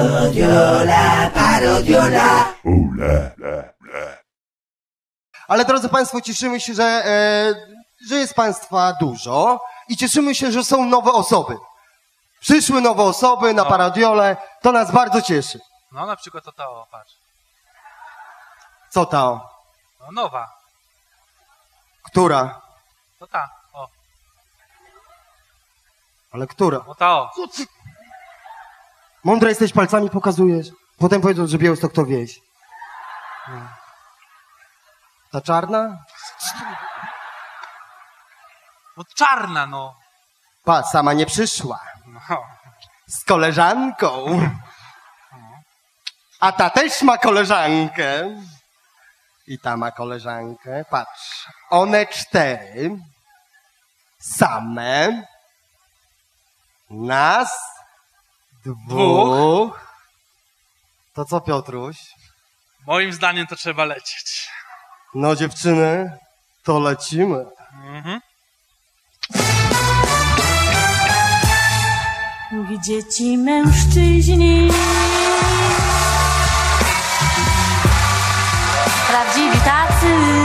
Parodiola, parodiola. Ale drodzy Państwo, cieszymy się, że, e, że jest Państwa dużo i cieszymy się, że są nowe osoby. Przyszły nowe osoby na paradiole, to nas bardzo cieszy. No na przykład to ta, o, patrz. Co ta? No nowa. Która? To ta, o. Ale która? O ta, o. Mądra jesteś, palcami pokazujesz. Potem powiedzą, że Białystok to wieś. No. Ta czarna? No czarna, no. Pa, sama nie przyszła. no. Z koleżanką. A ta też ma koleżankę. I ta ma koleżankę. Patrz. One cztery. Same. Nas. Dwóch. To co, Piotruś? Moim zdaniem to trzeba lecieć. No, dziewczyny, to lecimy. Mhm. Gdzie ci mężczyźni? Prawdziwi tacy.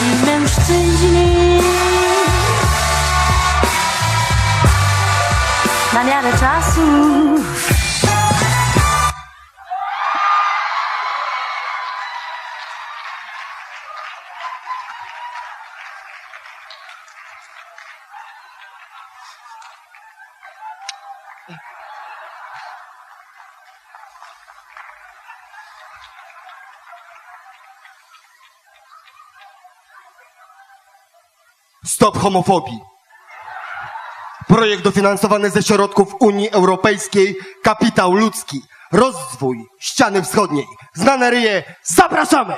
Ci mężczyźni? Na miarę czasu. Stop homofobii. Projekt dofinansowany ze środków Unii Europejskiej, kapitał ludzki, rozwój ściany wschodniej. Znane ryje, zapraszamy!